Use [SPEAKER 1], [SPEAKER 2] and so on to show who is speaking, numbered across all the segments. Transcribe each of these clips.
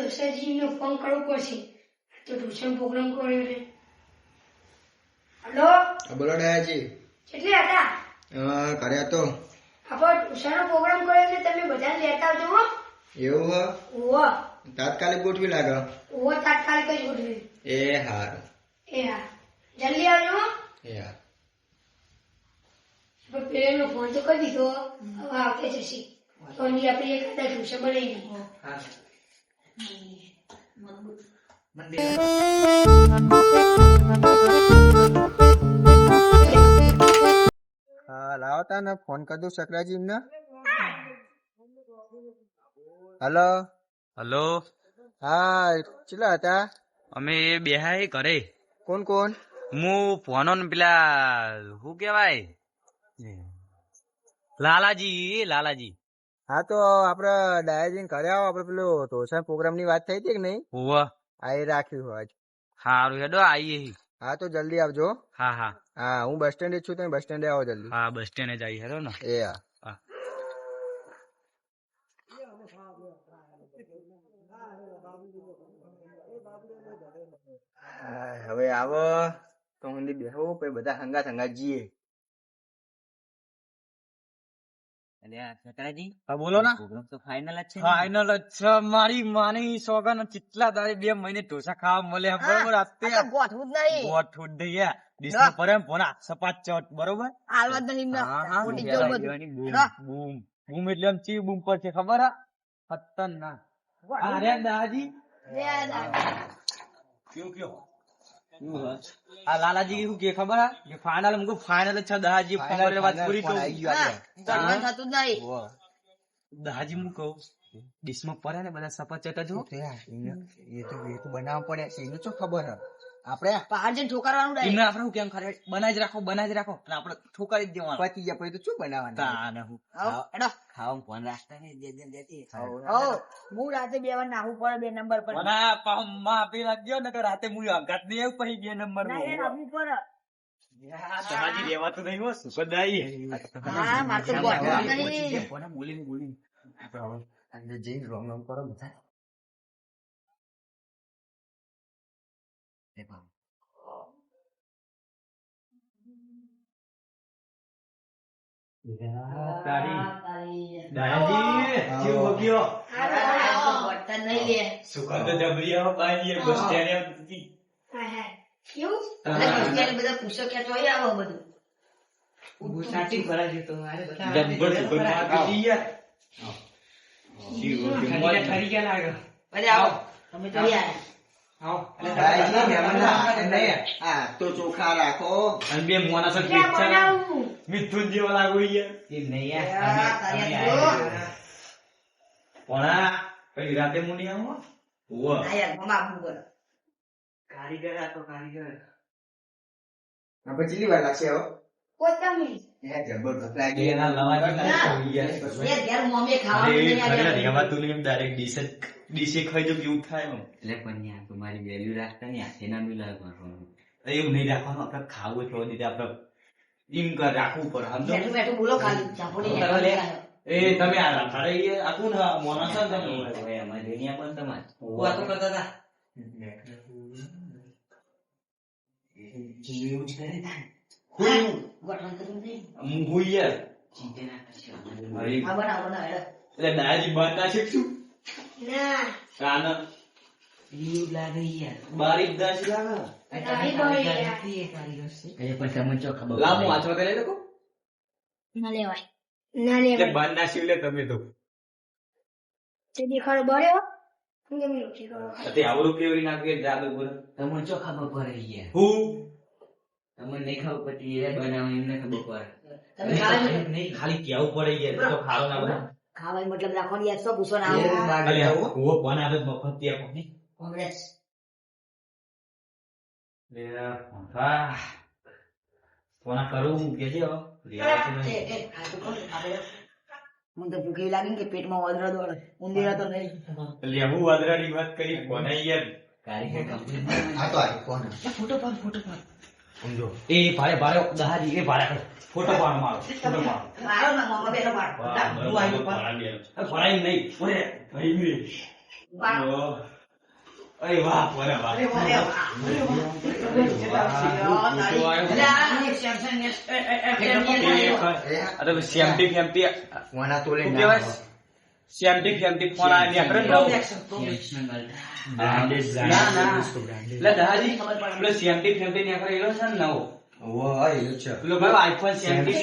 [SPEAKER 1] હર્ષદજીને phone કરવો પડશે. તો ટ્યુશન પ્રોગ્રામ કર્યો છે. હલો?
[SPEAKER 2] હા, બોલો ડાયાજી.
[SPEAKER 1] કેટલે હતા?
[SPEAKER 2] હા, કર્યા તો
[SPEAKER 1] આપણે ટ્યુશનનો પ્રોગ્રામ કર્યો છે તમે બધા લેતા આવજો હો.
[SPEAKER 2] એવું હો?
[SPEAKER 1] ઓવો
[SPEAKER 2] તાત્કાલિક ગોઠવી લાગો.
[SPEAKER 1] ઓવો તાત્કાલિક જ ગોઠવી.
[SPEAKER 2] એ હાર.
[SPEAKER 1] એ હા. જલ્દી આવજો હો.
[SPEAKER 2] એ
[SPEAKER 1] હા. પેલાનો ફોન તો કરી દીધો હવે આવતે જશે. તો હજી આપણે એકાદા ટ્યુશન બનાવી નાખો
[SPEAKER 2] હા. લાવો તા ને ફોન કરી શકરાજી ને હલો.
[SPEAKER 3] હલો.
[SPEAKER 2] હા ચેલા હતા?
[SPEAKER 3] અમે બેહાય કરે
[SPEAKER 2] કોણ કોણ?
[SPEAKER 3] હું ફોનો ને પેલા શું કેવાય? લાલાજી લાલાજી.
[SPEAKER 2] હા તો આપડે ડાયાજીને કર્યા આવો આપડે પેલો ટોસન પ્રોગ્રામની વાત થઈ હતી કે નહીં?
[SPEAKER 3] હોવ.
[SPEAKER 2] આ એ રાખ્યું હોય
[SPEAKER 3] હારું હેડો આઈએ હી.
[SPEAKER 2] હા તો જલ્દી આવજો.
[SPEAKER 3] હા હા.
[SPEAKER 2] હા હું બસ સ્ટેન્ડે જ છું તમે બસ સ્ટેન્ડે આવો જલ્દી.
[SPEAKER 3] હા બસ સ્ટેન્ડે જઈએ હેડો ને.
[SPEAKER 2] એ હા.
[SPEAKER 3] હા.
[SPEAKER 2] હા, હવે આવો. તો હું બેહો પછી બધા હંગાત હંગાત જઈએ
[SPEAKER 3] બોલો ને.
[SPEAKER 4] તો જ છે ને?
[SPEAKER 3] જ છે મારી માની સોગન ચિતલા દાડે બે મહિને ઢોસા ખાવા મળે બરોબર?
[SPEAKER 4] આ ગોઠવું જ નહીં.
[SPEAKER 3] ગોઠવું જ દઈએ ડીશમાં
[SPEAKER 4] ના.
[SPEAKER 3] એમ ભોના સપાટ ચટ બરોબર?
[SPEAKER 4] હાલવા નહીં એમને.
[SPEAKER 3] હા, હા,
[SPEAKER 4] ખોટી
[SPEAKER 3] પેલા
[SPEAKER 4] જવું બધું.
[SPEAKER 3] જેવાની બૂમ, બૂમ. બૂમ એટલે આમ ચી બૂમ પર છે ખબર હા? ખતરનાક. અરે
[SPEAKER 4] આ
[SPEAKER 3] લાલાજી શું કે ખબર હા કે ફાઇનલ મુકો ફાઇનલ છે દાદાજી ફોન વાત પૂરી કહું
[SPEAKER 4] હા, થતું નહીં.
[SPEAKER 3] કહું ડીશમાં પડે ને બધા સપાટ ચટ જો
[SPEAKER 2] એ તો એ તો બનાવવા પડે એનું શું ખબર હે આપણે
[SPEAKER 4] બહાર જઈને ઠોકારવાનું.
[SPEAKER 3] એમને આપણે હું કેમ ખરે? બનાવી જ રાખો બનાવી જ રાખો. અને આપણે ઠોકારી જ દેવાનું.
[SPEAKER 2] પતી ગયા પછી તો શું બનાવવાનું?
[SPEAKER 3] તાને હું.
[SPEAKER 4] એડો હેડો.
[SPEAKER 3] ફોન રાખતા ને જે જે દેતી.
[SPEAKER 4] હું રાતે બે વાર નાહું પડે બે નંબર પર.
[SPEAKER 3] ના આ માં આપી રાખજો ને તો રાતે હું અંગાત નહીં આવું પછી બે નંબર
[SPEAKER 4] ના, એ નાહું પડે.
[SPEAKER 3] તમારી રેવાતું નહીં હો સુખદાઈ
[SPEAKER 4] હા, મારે તો
[SPEAKER 3] બોલીને બોલીને.
[SPEAKER 2] આપણે જઈને રોમ રોમ કરો બધા.
[SPEAKER 3] ગયો
[SPEAKER 4] તો ગોઠતા નહીં લે.
[SPEAKER 3] સુગંધ જબરી આવો
[SPEAKER 4] બધા પૂછો કે ચોય આવો બધું
[SPEAKER 3] યાર
[SPEAKER 4] અરે આવો તમે તો
[SPEAKER 2] તો ચોખા રાખો.
[SPEAKER 3] અને બે મોના સર મિથુન જેવા લાગુ યાર.
[SPEAKER 4] હા, તારી આ જો.
[SPEAKER 3] રાતે આવો?
[SPEAKER 4] મમ્મા પડે.
[SPEAKER 3] કારીગર આ તો કારીગર.
[SPEAKER 2] આપણે કેટલી વાર લાગશે હવે
[SPEAKER 1] કોથમીર.
[SPEAKER 2] હે, જબરદસ્ત લાગી.
[SPEAKER 3] એના
[SPEAKER 4] એ ઘેર મમ્મીએ ખાવાનું નહીં.
[SPEAKER 3] ડાયરેક્ટ ડીશ ડીશે ખાઈ જો કેવું થાય એમ.
[SPEAKER 5] એટલે પણ યાર તમારી વેલ્યુ રાખતા ને હાથે ના? બી લાગવાનું
[SPEAKER 3] એવું નહીં રાખવાનું આપણે ખાવું તો દીધે આપણે એમ કર રાખવું પડે સમજો?
[SPEAKER 4] બેઠું બેઠું બોલો ખાલી ચાપોડી
[SPEAKER 3] લે. એ તમે આ રાખાડે એ આખું ના મોના છે ને તમે?
[SPEAKER 5] હવે અમારી દુનિયા પણ તમારે.
[SPEAKER 3] વાતો કરતા હતા?
[SPEAKER 5] એવું જ
[SPEAKER 3] હું
[SPEAKER 4] ગોઠવણ કર્યું નહીં.
[SPEAKER 3] હું
[SPEAKER 5] ચિંતા ના કરશો
[SPEAKER 3] એટલે દાદાજી બાતા શીખશું
[SPEAKER 1] ના.
[SPEAKER 3] કાન
[SPEAKER 5] એવું લાગે યાર.
[SPEAKER 3] બારીક દાસ લાગે
[SPEAKER 1] નહીં બળી યાર.
[SPEAKER 5] એ પણ તમને ચો ખબર
[SPEAKER 3] લાવું વાંચવા કરે લોકો
[SPEAKER 1] ના લેવાય. ના
[SPEAKER 3] એટલે
[SPEAKER 1] લેવાય
[SPEAKER 3] ના શીવલે તમે તો.
[SPEAKER 1] તે દેખાડો બળ્યો કેમ નથી કરો
[SPEAKER 3] તે આવડું કેવડી નાખી જાદુ પર
[SPEAKER 5] તમને ચો ખબર પડે યાર?
[SPEAKER 3] હું?
[SPEAKER 5] તમને નહીં ખબર પડતી એ બનાવે એમને ખબર પડે.
[SPEAKER 4] તમે ખાવાનું
[SPEAKER 3] નહીં ખાલી કેવું પડે યાર તો ખારો ના
[SPEAKER 4] ખાવાનો મતલબ રાખવાનો યાર શું પૂછો ના આવે.
[SPEAKER 3] ઓ
[SPEAKER 2] હો.
[SPEAKER 3] હું ફોન આવે મફત ત્યાં કોની
[SPEAKER 4] કોંગ્રેસ.
[SPEAKER 3] લે હા કોના કરું કે જો હો.
[SPEAKER 4] કોણ? તો ભૂખી લાગી ને કે પેટમાં વાદરા દોડે ઉંદીરા તો નહીં.
[SPEAKER 3] એટલે હું વાદળાની વાત કરી કોને યાર
[SPEAKER 5] કારીગર કમ્પ્લીટ
[SPEAKER 2] આ તો આ કોણ
[SPEAKER 4] ફોટો પાડ ફોટો પાડ.
[SPEAKER 3] સમજો. એ ભારે ભારે દહાજી એ ભારે ફોટો પાડો મારો ફોટો પાડો.
[SPEAKER 4] મારો ના મામા બેનો પાડ. હું પાડ
[SPEAKER 3] અરે, ભરાય નહીં ઓરે ભાઈ નહીં. અરે વાહ પોરે વાહ
[SPEAKER 4] અરે વાહ, અરે વાહ. અરે આ
[SPEAKER 3] સેમટી સેમટી ફોન આ નીકળે ને ના ના એટલે દાદાજી પેલો સેમટી ફેમટી નીકળે એનો છે ને નવો
[SPEAKER 2] ઓ હા એ છે
[SPEAKER 3] પેલો ભાઈ આઈફોન સેમટી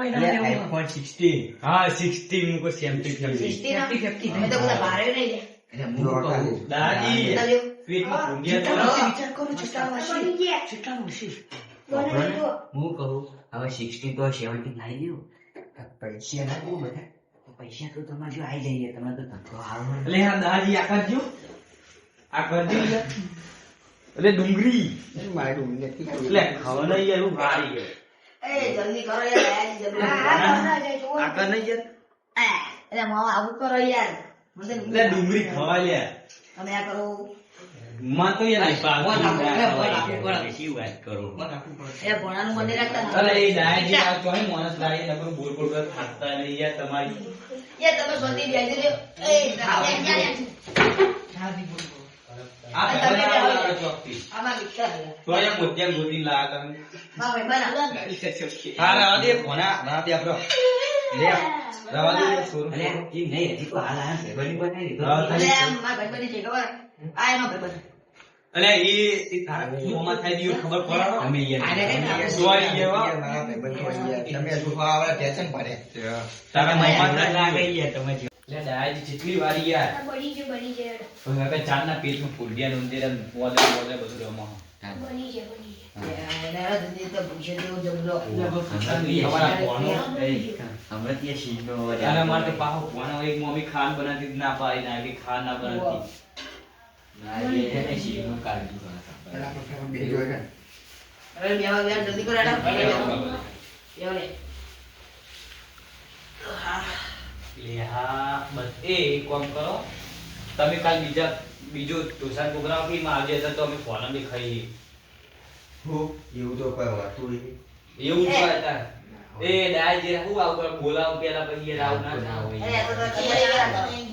[SPEAKER 2] આઈફોન 16
[SPEAKER 3] હા સિક્સટી મૂકો સેમટી ફેમટી
[SPEAKER 4] ફિફ્ટી ના? તમે તો બધા ભારે નહીં
[SPEAKER 5] એટલે હું કહું હવે સિક્સટી તો સેવન્ટી લાવી દેવું
[SPEAKER 2] પૈસા ના બહુ બધા
[SPEAKER 5] પૈસા તો તમારે જો આવી જઈએ તમે તો ધક્કો આવે.
[SPEAKER 3] એટલે આ દાદાજી આ કરજો આ કરજો એટલે ડુંગળી
[SPEAKER 2] મારું નથી
[SPEAKER 3] એટલે ખાવા નહીં યાર ભારી ગયો.
[SPEAKER 4] એ, જલ્દી કરો યાર.
[SPEAKER 3] આ કર નહીં યાર
[SPEAKER 4] એટલે મામા આવું કરો યાર. મને
[SPEAKER 3] એટલે ડુંગળી ખવા યાર.
[SPEAKER 4] તમે આ કરો.
[SPEAKER 3] માં તો.
[SPEAKER 4] બોલ બોલ, બોલ બોલ આપો.
[SPEAKER 5] શું વાત કરો?
[SPEAKER 4] એ ભોણાનું મંદિર રાખતા
[SPEAKER 3] અરે એ દાદાજી આ ચોય માણસ લાગે નકરું બોલ બોલ કર થાકતા નહીં યાર તમારી.
[SPEAKER 4] યાર તમે સ્વતી બેસી રહ્યો એ જા, જા, જા, જા.
[SPEAKER 3] આ. તો મોતિયા ગોતી લાગે તમે.
[SPEAKER 4] મારા ભાઈ બના.
[SPEAKER 3] હા ભોના રવા દે આપણો. લે. રવા દે છોરું
[SPEAKER 5] અરે એમ નહીં હજી તો હાલ આયા ભાઈબંધ બનાવી દીધો.
[SPEAKER 3] હા.
[SPEAKER 4] અલે આમ મારા ભાઈ બની છે ખબર? આ એનો ભાઈ બની.
[SPEAKER 3] અલે એ એ તારા મોમાં થઈ ગયું ખબર પડે
[SPEAKER 5] અમે યાર
[SPEAKER 4] આને રે ને.
[SPEAKER 3] સોરી કેવા
[SPEAKER 2] મારા ભાઈબંધ હોય યાર તમે હજુ આવડે ટેન્શન પડે.
[SPEAKER 3] તારા મોમાં થાય
[SPEAKER 5] લાગે યાર તમે
[SPEAKER 3] લે દાદાજી જેટલી વાર યાર.
[SPEAKER 1] બની છે બની છે
[SPEAKER 3] હવે ચાંદના પેટમાં ફૂડિયા ને ઉંદેરા ને બોલે બોલે બધું રમો
[SPEAKER 1] બની છે બની
[SPEAKER 5] આવે.
[SPEAKER 3] ખાન બનાવતી ના પાડી ખાન.
[SPEAKER 2] બે
[SPEAKER 4] જલ્દી કરો એડા
[SPEAKER 3] બસ. એ કામ કરો. તમે કાલ બીજા બીજો ટ્યુશન પ્રોગ્રામ કે માં હતા તો અમે ફોન બી ખાઈ
[SPEAKER 2] હું? એવું તો કોઈ હોતું નહીં.
[SPEAKER 3] એવું જ હોય તાર. એ દાય જે હું આવું બોલાવ પેલા પછી એ રાવ ના ના હોય.
[SPEAKER 4] અરે તો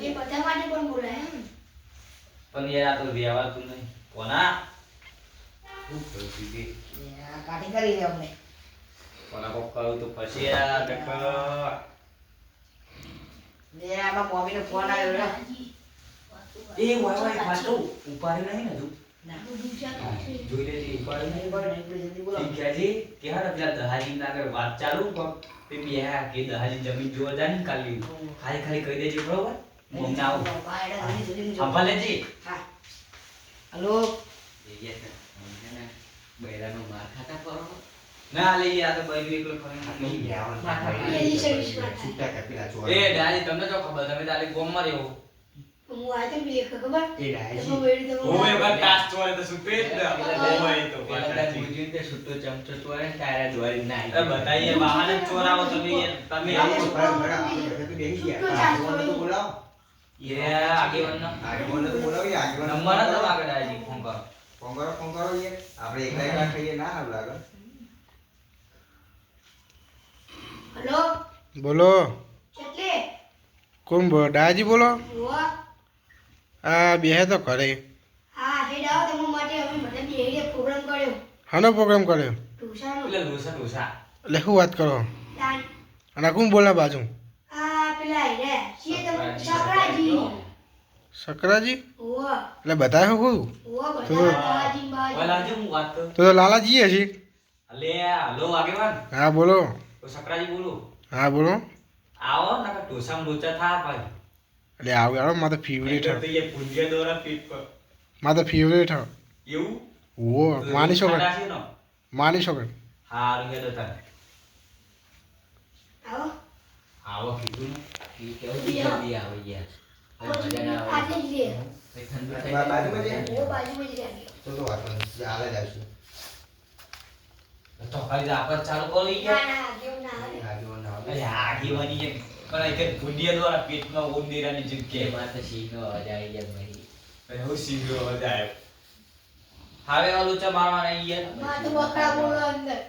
[SPEAKER 1] એ બધા માટે પણ બોલાય એમ.
[SPEAKER 3] પણ યાર આ તો રહેવાતું નહીં. કોના? છું
[SPEAKER 4] કાઢી કરી અમને.
[SPEAKER 3] કોના કોક કહું તો પછી યાર ટક્કર
[SPEAKER 4] આમાં મમ્મીનો ફોન આવ્યો રે
[SPEAKER 3] એ વાય વાય ખાતો ઉપાડી નહીં ને તું જોઈ લેજે ઉપાડી નહીં
[SPEAKER 4] બોલો એટલું જલ્દી બોલો
[SPEAKER 3] એ કે હારે પેલા દહાજી ના વાત ચાલુ તે બે હા કે દહાજી જમીન જોવા જાય ને કાલી. ખાલી ખાલી કહી દેજે બરોબર? આવું
[SPEAKER 4] હા, એડા જલ્દી જલ્દી મૂકો.
[SPEAKER 3] સંભાળ લેજે.
[SPEAKER 4] હા. હલો.
[SPEAKER 5] છે. આમ બૈરાનો માર ખાતા કરો.
[SPEAKER 3] ના લઈ આ તો બૈરું એકલો
[SPEAKER 5] નહીં
[SPEAKER 1] માં
[SPEAKER 3] એ દાદી તમને તો ખબર તમે તાલી ગોમમાં રહ્યો
[SPEAKER 1] હું ખબર
[SPEAKER 5] એ
[SPEAKER 1] તો
[SPEAKER 3] જ ને તો
[SPEAKER 5] પેલા બધા તે છૂટો ચમચો ચોરે તારા દ્વારી ના
[SPEAKER 3] એ બતાઈએ બહાને ચોરાવો તમે તમે
[SPEAKER 2] તો. આપણે એકલા એકલા ના લાગે.
[SPEAKER 1] હલો
[SPEAKER 6] બોલો
[SPEAKER 1] એટલે
[SPEAKER 6] કોણ બોલો. દાદાજી બોલો.
[SPEAKER 1] હુઆ
[SPEAKER 6] આ બેહે તો કરે
[SPEAKER 1] હા હેડ આવો તમે માટે અમે બધા બે પ્રોગ્રામ કર્યો.
[SPEAKER 6] હાનો પ્રોગ્રામ કર્યો?
[SPEAKER 1] ઢોસાનો.
[SPEAKER 3] એટલે
[SPEAKER 6] શું વાત કરો? અને કોણ બોલા બાજુ?
[SPEAKER 1] આ પેલા રે છીએ તમે સકરાજી
[SPEAKER 6] સકરાજી
[SPEAKER 1] હુઆ
[SPEAKER 6] એટલે બધા શું કહું
[SPEAKER 3] હું વાત કરું?
[SPEAKER 6] તો તો લાલાજી હશે
[SPEAKER 3] અલે હલો આગેવાન.
[SPEAKER 6] હા બોલો.
[SPEAKER 3] તો સકરાજી બોલું.
[SPEAKER 6] હા બોલો.
[SPEAKER 3] આવો ના ઢોસામાં મોચા થા ભાઈ.
[SPEAKER 6] એટલે આવું યાર મારે ફેવરેટ
[SPEAKER 3] તો એ પૂંજ્યા દોરા પીટ પર.
[SPEAKER 6] મારે ફેવરેટ હા
[SPEAKER 3] એવું?
[SPEAKER 6] ઓ માની શકો? માની શકો?
[SPEAKER 3] હારું તારે.
[SPEAKER 1] આવો.
[SPEAKER 3] આવો કીધું ને.
[SPEAKER 5] એ કેવું જલ્દી આવે
[SPEAKER 2] તો તો.
[SPEAKER 3] તો ચાલુ કરી ગયા. આગેવાની પણ કે ભૂંડિયા દ્વારા પેટમાં ઉંદીરાની જગ્યાએ.
[SPEAKER 5] એમાં તો સિંહનો અવાજ આવી જાય ભાઈ
[SPEAKER 3] હું સીધો અવાજ આવ્યો. હવે ઓલું ચા મારવાના યાર
[SPEAKER 1] માથું બકરા બોલો અંદર.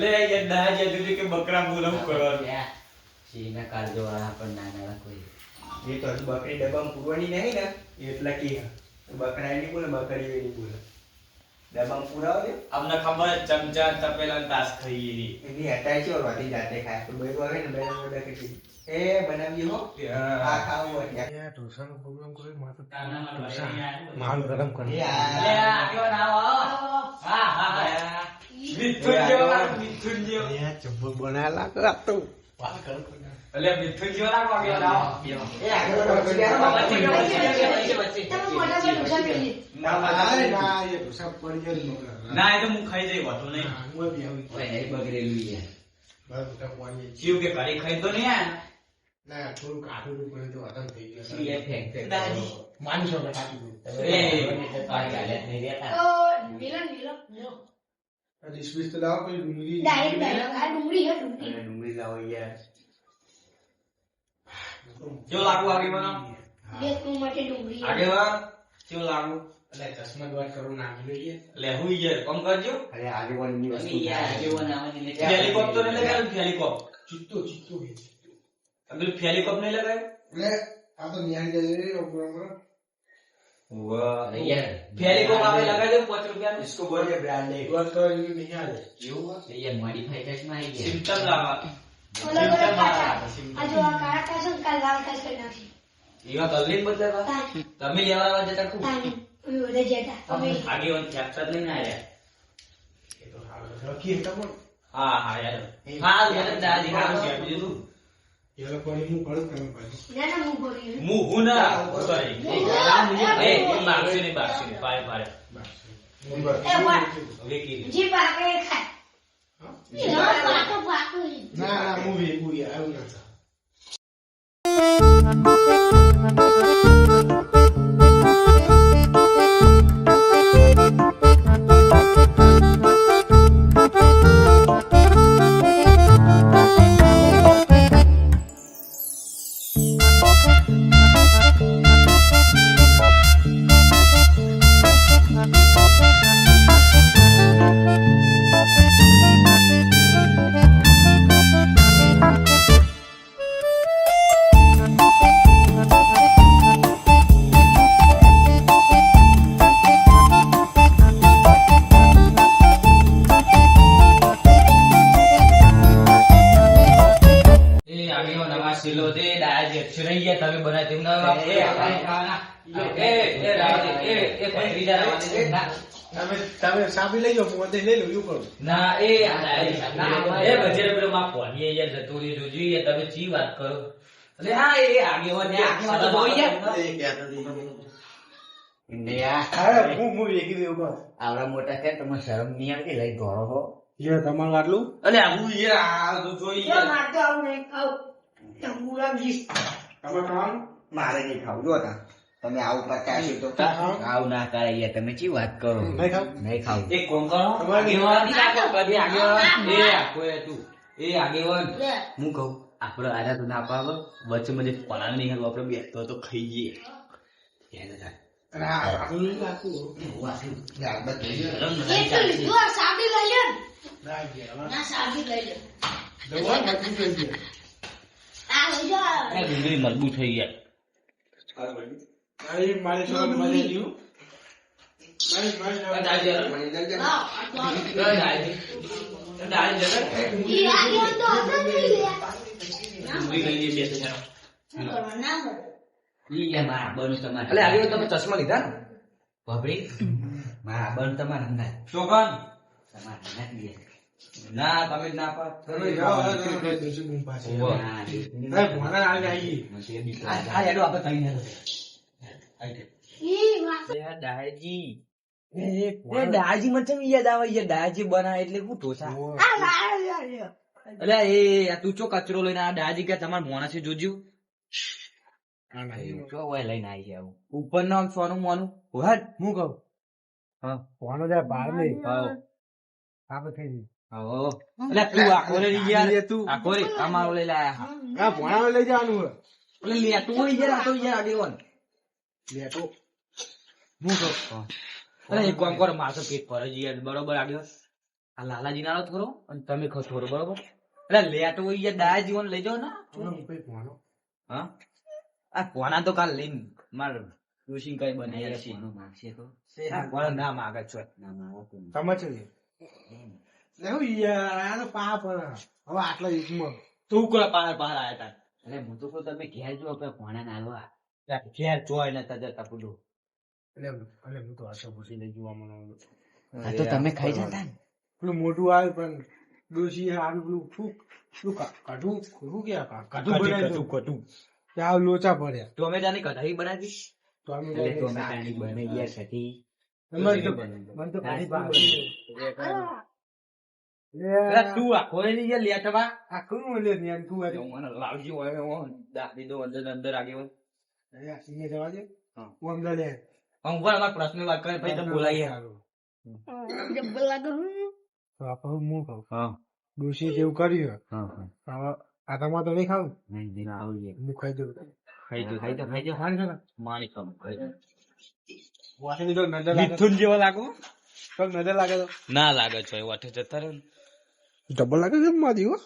[SPEAKER 3] લે યાર દા જે દીધી કે બકરા બોલવું કરવાનું?
[SPEAKER 5] સિંહના કાળજો વાળા પણ નાના કોઈ.
[SPEAKER 2] એ તો બકરી ડબ્બામાં પૂરવાની નહીં ને. એટલે કે બકરા એની બોલે બકરી એની બોલે. ડબ્બામાં પુરાવે
[SPEAKER 3] અમને ખબર જ ચમચા તપેલા ને તાસ ખાઈએ રી.
[SPEAKER 2] એની હટાય છે રોટી જાતે ખાય. તો બે આવે ને બે મોઢા કે એ બનાવી હો. આ ખાવું હોય.
[SPEAKER 6] માલ ગરમ
[SPEAKER 2] એ
[SPEAKER 3] લે,
[SPEAKER 2] આ
[SPEAKER 3] આગેવાન આવો. હા, હા, હા. મિથુન જેવો મિથુન જેવો. યાર મિથુન જેવો લાગો, આગેવાન આવો.
[SPEAKER 2] એ આગળ મીઠું બેસો.
[SPEAKER 3] વચ્ચે ગયો, લાવો ગયો. ના, ના, એ તો હું ખાઈ જઈ વાતો નહીં.
[SPEAKER 5] બગડેલું.
[SPEAKER 3] જીવ કે ઘરે ખાઈ તો નહીં આયા.
[SPEAKER 5] શું યાર ફેંક ફેંક
[SPEAKER 3] દાદી.
[SPEAKER 5] કરો?
[SPEAKER 3] એ,
[SPEAKER 5] પાણી હાલ્યા જ નહીં રહેતા.
[SPEAKER 1] તો લાવો કોઈ ડુંગળી ડાયરેક્ટ ડાયરેક્ટ આ ડુંગળી હે ડુંગળી
[SPEAKER 2] ડુંગળી લાવો યાર
[SPEAKER 3] કેવું લાગુ આગેવાન?
[SPEAKER 1] બે તું માટે ડુંગળી હે.
[SPEAKER 3] આગેવાન, કેવું લાગુ? લે, હું યાર, કોમ કરજો.
[SPEAKER 2] અરે આગેવાનની
[SPEAKER 5] તમે
[SPEAKER 2] વસ્તુ
[SPEAKER 5] યાર આગેવાન આવવાની નથી.
[SPEAKER 3] ફેલિકોપ્ટર નહીં લગાવ્યું, ફેલિકોપ્ટર. પેલું ફેલિકોપ્ટર નહીં લગાવ્યું? વાહ.
[SPEAKER 5] અરે યાર,
[SPEAKER 3] ફેલિકોપ્ટર આપણે લગાવી દઉં, પાંચ રૂપિયાનું.
[SPEAKER 2] इसको बोलिए ब्रांड
[SPEAKER 5] એવું હોય? અરે યાર, modify touchમાં આવી ગયા.
[SPEAKER 3] સિમ્પટમ લાવવા.
[SPEAKER 1] અલગ અલગ કાચા આ જો આ કાળા કાચ છે કાલ લાલ કાચ કરી નાખી
[SPEAKER 3] એવા કલરિંગ બદલાવા? તમે લેવા જતા ખૂબ.
[SPEAKER 1] અમે બધા જતા. અમે
[SPEAKER 3] આગેવાન chapter જ નહીં આયા. હા, હા, યાર. હા, યાર, દાદી છે, આપી દીધું.
[SPEAKER 1] ના ના હું ભરી
[SPEAKER 3] હું હું ના? સોરી એ, એ ને પાડે પાડે
[SPEAKER 1] એ વાહ.
[SPEAKER 3] વેકી.
[SPEAKER 1] પાકે એ ખાય એ હવે પાકો પાકો ઈ.
[SPEAKER 3] એ આગેવાન નવા સિલો દે ડાયા જે તમે બનાવી તેમ ના એ એ એ રાવદે એ એ એ તમે આગેવાન ને આગેવાન તો
[SPEAKER 5] મોટા છે તમે શરમ નહીં આવતી લઈ ઘોડો હો
[SPEAKER 3] અલે આવું યાર આ તો જોઈ
[SPEAKER 1] જો
[SPEAKER 3] યાર
[SPEAKER 1] માર નહીં
[SPEAKER 2] નહીં ખાવું જો તા તમે આવું પચાસી તો
[SPEAKER 5] આવું ના કરે યાર તમે ચી વાત કરો નહીં ખાવું
[SPEAKER 3] એક કોમ કરો આગેવાન આગેવાન એ આખો એ તું એ આગેવાન હું કહું આપડે આરા તો ના પાવ વચ્ચે મને પલાળ નહીં હાલવું આપણે બેસતો તો ખાઈ જઈએ યાદ થાય.
[SPEAKER 1] સાબી લઈ લે આ
[SPEAKER 3] ડુંગળી મજબૂત થઈ ગયા આ દાજી હાલો.
[SPEAKER 1] હા, આ તો આ.
[SPEAKER 3] આ દાજી. આ દાજી જગત.
[SPEAKER 1] ઈ આગેવાન તો હતો જ નહીં લે.
[SPEAKER 3] ડુંગળી લઈ લઈએ બે ત્રણ.
[SPEAKER 1] શું કરવા? ના મળે.
[SPEAKER 5] ઈ યાર મારા બન તમારે
[SPEAKER 3] એટલે આગેવાન તમે ચશ્મા લીધા ને
[SPEAKER 5] બાપરી મારા બન તમારે હંગાત તમારા
[SPEAKER 3] ના તમે ના
[SPEAKER 5] મને.
[SPEAKER 3] દાજી મને ચમ યાદ આવે યાર દાજી બનાવે એટલે હું ઢોસા. એ તું ચો કચરો લઈને આ દાજી કે તમારે મોણા જોજો
[SPEAKER 5] એવું ચો હોય લઈને આવી છે આવું.
[SPEAKER 3] ઉપર નામ સોનું મોનું. હોટ હું કહું. હા હા અલે તું આખો લઈ યાર તું. આખો રે અમારો લઈ લાયા
[SPEAKER 6] લઈ જવાનું
[SPEAKER 3] અલે લે તું હોય યાર આ તો યાર આગેવાન હું કહું? અરે એક કામ કરો મારે પેટ ભરે છે યાર બરોબર આગળ. આ લાલાજી નાળો થોડો અને તમે ખો થોડો બરોબર? એટલે લેટો હોય યાર દાયા જીવન લઈ જાઓ ને. હા આ કોના તો કાલ લઈને માર ઋષિ કઈ
[SPEAKER 5] બને યાર.
[SPEAKER 3] છે કોના ના માગે છે
[SPEAKER 5] ના માગો
[SPEAKER 6] સમજ યાર આ તો હવે આટલા યુગમાં.
[SPEAKER 3] તું કોના પાર પાર આયા તા
[SPEAKER 5] અરે હું તો કહું તમે ઘેર જો આપણે કોણા ના આલવા.
[SPEAKER 3] ઘેર જોઈ નતા જતા પેલું
[SPEAKER 6] એટલે એટલે હું તો આશા પૂછી લઈ જોવા મને
[SPEAKER 5] તો તમે ખાઈ જતા ને?
[SPEAKER 6] પેલું મોટું આવ્યું પણ ડોસી પેલું ફૂક. શું કાઢું? કે કાઢું બનાવી ત્યાં લોચા પડ્યા.
[SPEAKER 3] તો અમે જાની કઢાઈ બનાવી?
[SPEAKER 6] તો અમે
[SPEAKER 5] તો અમે તાણી ગયા સતી
[SPEAKER 6] મને તો મને તો
[SPEAKER 3] તું આખો જે લેટવા
[SPEAKER 6] આ કોનું એટલે જ્ઞાન તું આજે
[SPEAKER 3] મને લાવજી હોય હું દાદી દો અંદર અંદર આગે હોય
[SPEAKER 6] અરે આ સિંહે જવા દે
[SPEAKER 3] હા.
[SPEAKER 6] હું અંદર લે
[SPEAKER 3] હું પણ અમાર પ્રશ્ન વાત કરે પછી તો બોલાઈએ
[SPEAKER 6] સારું.
[SPEAKER 4] જબ્બર લાગે હું.
[SPEAKER 6] તો આપણે હું કહું
[SPEAKER 5] હા
[SPEAKER 6] ડોશી જેવું કર્યું
[SPEAKER 5] હા હા
[SPEAKER 6] આ તમારે તો નહીં ખાવું
[SPEAKER 5] નહીં નહીં આવજે
[SPEAKER 6] હું ખાઈ દઉં
[SPEAKER 3] ખાઈ જો
[SPEAKER 5] ખાઈ તો ખાઈ જો
[SPEAKER 6] ખાન ખાન
[SPEAKER 3] માની કમ ખાઈ
[SPEAKER 6] વાસણી તો નજર લાગે
[SPEAKER 3] મિથુન જેવો લાગો
[SPEAKER 6] તો નજર લાગે તો
[SPEAKER 3] ના લાગે છો વાઠે જતા રહ્યો
[SPEAKER 6] ડબલ લાગે છે મારી હો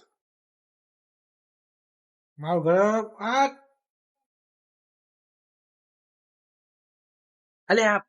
[SPEAKER 6] મારું ઘર આ
[SPEAKER 3] અલે આ